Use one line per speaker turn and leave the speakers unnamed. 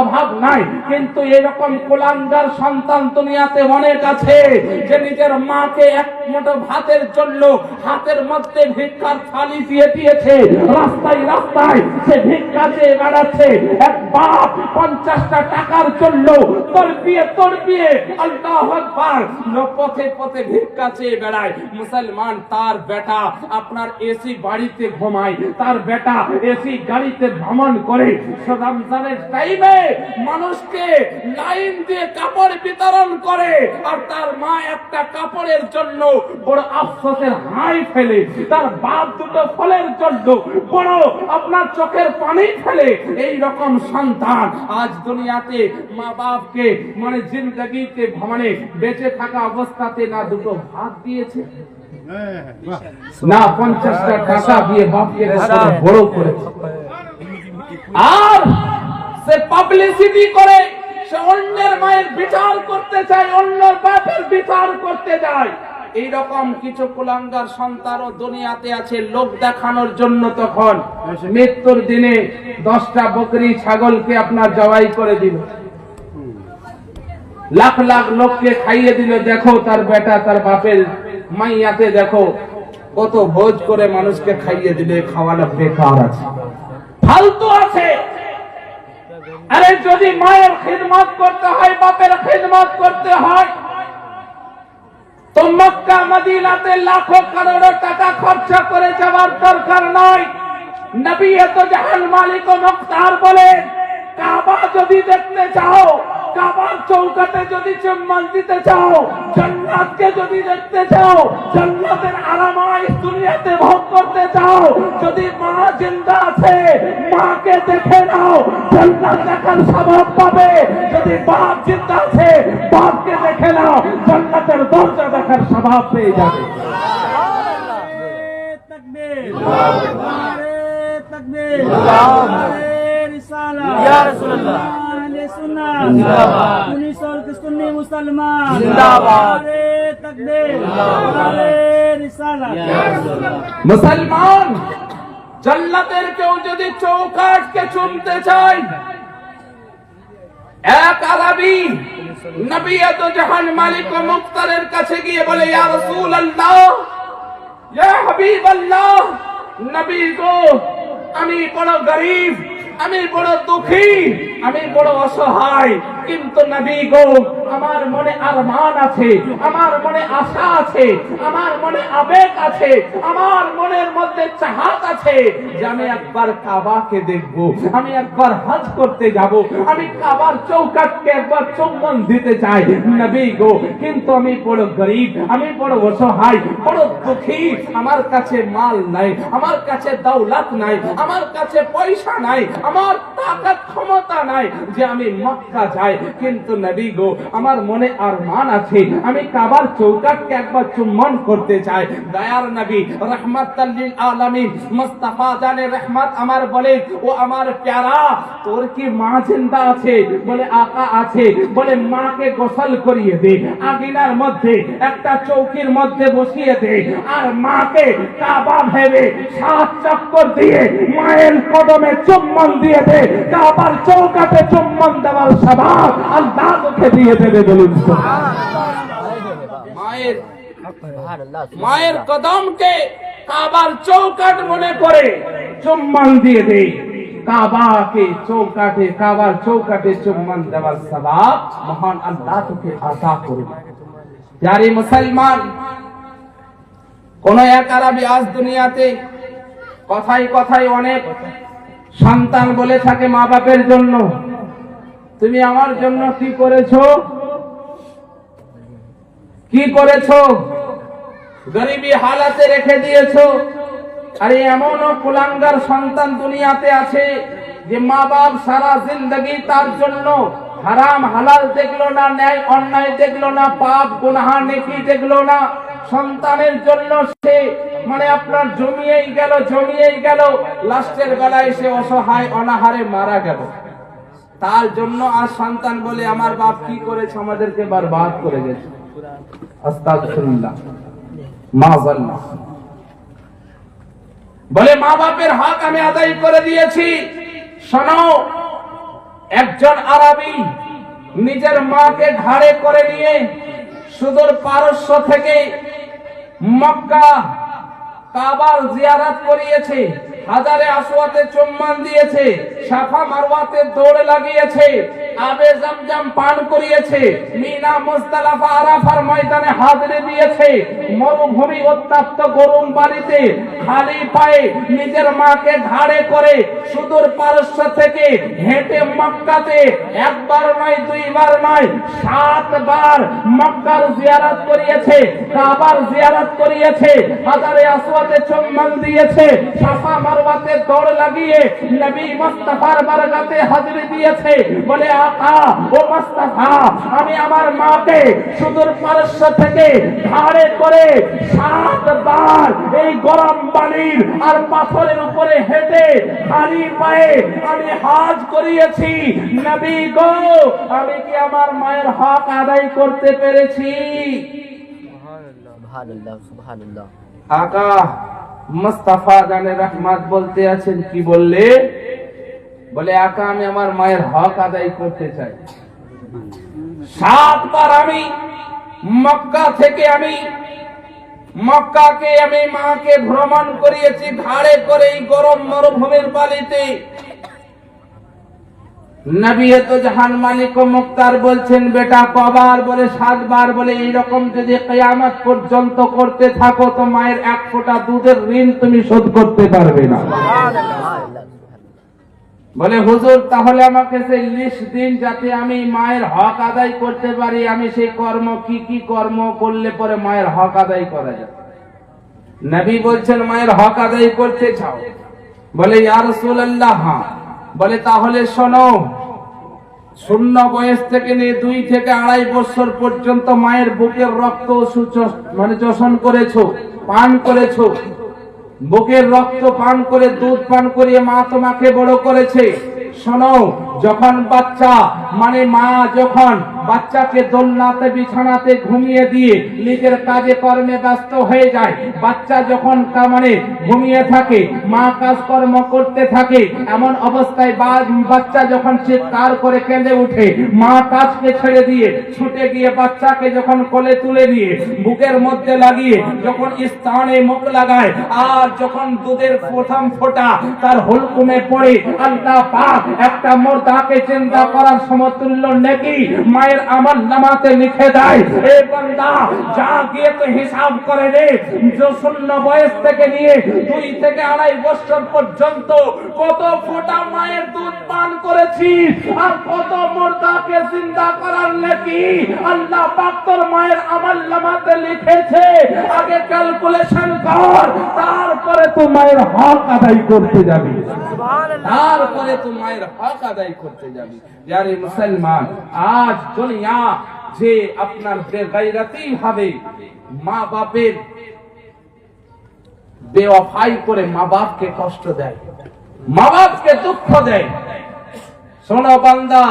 অভাব নাই। কিন্তু এরকম কোলাঙ্গার সন্তান দুনিয়াতে অনেক আছে, যে নিজের মাকে এক মুঠো ভাতের জন্য হাতের মধ্যে ভিক্ষার থালি দিয়ে দিয়েছে। রাস্তায় রাস্তায় সে ভিক্ষা চেয়ে বেড়াচ্ছে। এক বাপ পঞ্চাশটা টাকার জন্য তরপিয়ে তরপিয়ে আল্লাহ আকবার পথে পথে ভিক্ষা চেয়ে বেড়ায়। মুসলমান, তার বেটা আপনার এসি বাড়িতে ঘুমায়, তার বেটা এসি গাড়িতে ভ্রমণ করে। রমজানের টাইমে মানুষকে লাইন দিয়ে কাপড় বিতরণ করে আর তার মা একটা কাপড়ের জন্য বড় আফসোসের হাই ফেলে। তার বাপ দুটো ফলের জন্য বড় আপনার চোখের পানি ফেলে। এই রকম সন্তান আজ দুনিয়াতে মা বাপকে মানে জিন্দগিতে ভ্রমণে বেঁচে থাকা অবস্থাতে না দুটো ভাত দিয়েছে, না পঞ্চাশটা টাকা দিয়ে বাপকে বড় করেছে। আর সে পাবলিসিটি করে সে অন্যের মায়ের বিচার করতে চায়, অন্যের বাপের বিচার করতে যায় এইরকম কিছু কুলাঙ্গার সন্তানও দুনিয়াতে আছে লোক দেখানোর জন্য তখন। মৃত্যুর দিনে দশটা বকরি ছাগলকে আপনার জবাই করে দিল। লাখ লাখ লোককে খাইয়ে দিল, দেখো তার বেটা, তার বাপের মাইয়াতে দেখো। কত ভোজ করে মানুষকে খাইয়ে দিলে, খাওয়ানো বেকার আছে। ফালতু আছে। আরে যদি মায়ের খিদমত করতে হয়, বাপের খিদমত করতে হয়, তো মক্কা, মদিনাতে লাখো কারোড়ো টাকা খরচা করে যাওয়ার দরকার নয় নবী এত জাহান মালিক ও মুক্তার বলে কাবা যদি দেখতে চাও কাবার চৌকাতে যদি চেম্বাল দিতে চাও জান্নাতকে যদি দেখতে চাও জন্নাথের আরামায় দুনিয়াতে ভোগ করতে চাও যদি মা জিন্দা আছে মাকে দেখে নাও জন্নাথ দেখার স্বভাব পাবে। যদি বাপ জিন্দা আছে বাপকে দেখে নাও জন্নাথের দরজা দেখার স্বভাব পেয়ে যাবে।
تکبیر تکبیر
یا
رسول اللہ सुन्नी मुसलमान
जिंदाबाद।
नारे तकबीर नारे रिसालत
মুসলমান জান্নাতের কেউ যদি চৌকাটকে চুমতে চায় এক আরবি নবী এত জাহান মালিক ও মুক্তারের কাছে গিয়ে বলে ইয়া রাসূল আল্লাহ ইয়া হাবিব আল্লাহ নবী গো আমি বড় গরিব আমি বড় দুঃখী আমি বড় অসহায়, কিন্তু নবী গো, আমার মনে আরমান আছে, আমার মনে আশা আছে, আমার মনে আবেগ আছে, আমার মনের মধ্যে চাহাত আছে যে আমি একবার কাবাকে দেখব, আমি একবার হজ করতে যাব, আমি কাবার চৌকাটকে একবার চুম্বন দিতে চাই। নবী গো, কিন্তু আমি বড় গরিব, আমি বড় অসহায়, বড় দুঃখী, আমার কাছে মাল নাই, আমার কাছে দৌলত নাই, আমার কাছে পয়সা নাই, আমার তাকাত ক্ষমতা নাই যে আমি মক্কা যাই। কিন্তু নবী গো, আমার মনে আর মান আছে। আমি কাবার চৌকাটকে একবার চুম্বন করতে চাই। দয়ার নবী রহমাতাল্লিল আলামিন, মুস্তাফা জানে রহমত আমার বলে, ও আমার প্যারা, তোর কি মা জিন্দা আছে? বলে, আকা আছে। বলে, মাকে গোসল করিয়ে দে আদিনার মধ্যে, একটা চৌকির মধ্যে বসিয়ে দে, আর মাকে কাবা ভেবে সাত চক্কর দিয়ে মায়ের কদমে চুম্বন দিয়ে দে, কাবার চৌকাতে চুম্বন দেওয়ার স্বভাব আল্লাহ তোকে দিয়ে দেবে বলুন মায়ের মায়ের কদমকে কাবার চৌকাট মনে করে চুম্বন দিয়ে দে কাবাকে চৌকাটে কাবার চৌকাটে চুম্বন দেওয়ার স্বভাব মহান আল্লাহ তোকে আশা যারে মুসলমান, কোন এক আরবি আজ দুনিয়াতে কথাই কথাই অনেক সন্তান বলে থাকে মা বাপের জন্য। তুমি আমার জন্য কি করেছ? কি করেছ? গরিবী হালাতে রেখে দিয়েছ। আরে এমনও কুলাঙ্গার সন্তান দুনিয়াতে আছে যে মা বাপ সারা জিন্দগি তার জন্য হারাম, হালাল দেখল না, ন্যায়, অন্যায় দেখল না, পাপ, গুনাহা, নেকি দেখল না। সন্তানের জন্য সে মানে আপনার জমিয়েই গেল জমিয়েই গেল। লাস্টের বেলায় সে অসহায়, অনাহারে মারা গেল। তার জন্য আর সন্তান বলে আমার বাপ কি করেছে? আমাদেরকে বরবাদ করে গেছে। বলে, মা বাপের হক আমি আদায় করে দিয়েছি। শোনো, একজন আরবি নিজের মাকে ঘাড়ে করে নিয়ে সুদূর পারস্য থেকে মক্কা কাবার জিয়ারাত করিয়েছে হাজারে আসওয়াতে চম্মান দিয়েছে সাফা মারওয়াতে দৌড় লাগিয়েছে। আবে জমজম পান করিয়েছে? মিনা মুস্তালাফা আরাফার ময়দানে হাজিরে দিয়েছে। মরুভূমি উত্তপ্ত গরম বাড়িতে খালি পায়ে নিজের মাকে ঘাড়ে করে সুদূর পারস্য থেকে হেঁটে মক্কাতে একবার নয়, দুইবার নয়, সাতবার মক্কার জিয়ারত করিয়েছে, কাবার জিয়ারত করিয়েছে, হাজারে আসওয়াতে চুম্বন দিয়েছে, সাফা মারওয়াতে দৌড় লাগিয়ে নবী মুস্তাফার বারগাতে হাজিরি দিয়েছে। বলে মুস্তাফা আমি আমার মাকে সুদূর পারস্য থেকে ঘাড়ে করে সাতবার এই গরম আর পাথরের উপরে হেঁটে খালি পায়ে আমি হাজ করিয়েছি। নবী গো আমি কি আমার মায়ের হক আদায় করতে পেরেছি? আকা মুস্তাফা জানে রহমাত বলতে আছেন কি বললে? বলে আকা আমি আমার মায়ের হক আদায় করতে চাই। সাতবার আমি মক্কা থেকে আমি মক্কাকে আমি মাকে ভ্রমণ করিয়েছি, ঘাড়ে করে এই গরম মরুভূমির বালিতে। জাহান মালিক ও মুক্তার বলছেন, বেটা, কবার বলে, সাতবার বলে, এইরকম যদি কেয়ামত পর্যন্ত করতে থাকো, তো মায়ের এক ফোঁটা দুধের ঋণ তুমি শোধ করতে পারবে না। বলে, হুজুর, তাহলে আমাকে লিস্ট দিন যাতে আমি মায়ের হক আদায় করতে পারি, আমি সেই কর্ম কি কি কর্ম করলে পরে মায়ের হক আদায় করা যায়? নবী বলছেন, মায়ের হক আদায় করতে চাও? বলে, ইয়া রাসূলুল্লাহ হ্যাঁ। বলে, তাহলে শোনো, শূন্য বয়স থেকে নিয়ে দুই থেকে আড়াই বছর পর্যন্ত মায়ের বুকের রক্ত মানে চোষণ করেছ, পান করেছ বুকের রক্ত পান করে দুধ পান করিয়ে মা তোমাকে বড় করেছে। শোনো যখন বাচ্চা মানে মা যখন বাচ্চাকে দোলনাতে, বিছানাতে ঘুমিয়ে দিয়ে নিজের কাজে কর্মে ব্যস্ত হয়ে যায়, বাচ্চা যখন মানে ঘুমিয়ে থাকে, মা কাজকর্ম করতে থাকে, এমন অবস্থায় বাচ্চা যখন চিৎকার করে কেঁদে উঠে, মা কাজকে ছেড়ে দিয়ে ছুটে গিয়ে বাচ্চাকে যখন কোলে তুলে দিয়ে বুকের মধ্যে লাগিয়ে যখন স্থানে মুখ লাগায়, আর যখন দুধের প্রথম ফোঁটা তার হুলকুমে পড়ে, আল্লাহ পাক একটা মোর্দাকে চিন্তা করার সমতুল্য নাকি? মায়ের আমার নামাতে লিখে দেয় এ বান্দা যা গিয়ে তো হিসাব করে রে যে শূন্য বয়স থেকে নিয়ে দুই থেকে আড়াই বছর পর্যন্ত কত ফোঁটা মায়ের দুধ পান করেছিস? আর কত মোর্দাকে চিন্তা করার নাকি? আল্লাহ পাক তোর মায়ের আমার নামাতে লিখেছে। আগে ক্যালকুলেশন কর তারপরে তো মায়ের হক আদায় করতে যাবি। তারপরে তো মায়ের হক আদায় করতে যাবি। যারে মুসলমান, আজ দুনিয়া যে আপনার বেগাইরাতি হবে, মা বাপের বেওয়াফাই করে মা বাপকে কষ্ট দেয়, মা বাপকে দুঃখ দেয়। শোনো বান্দা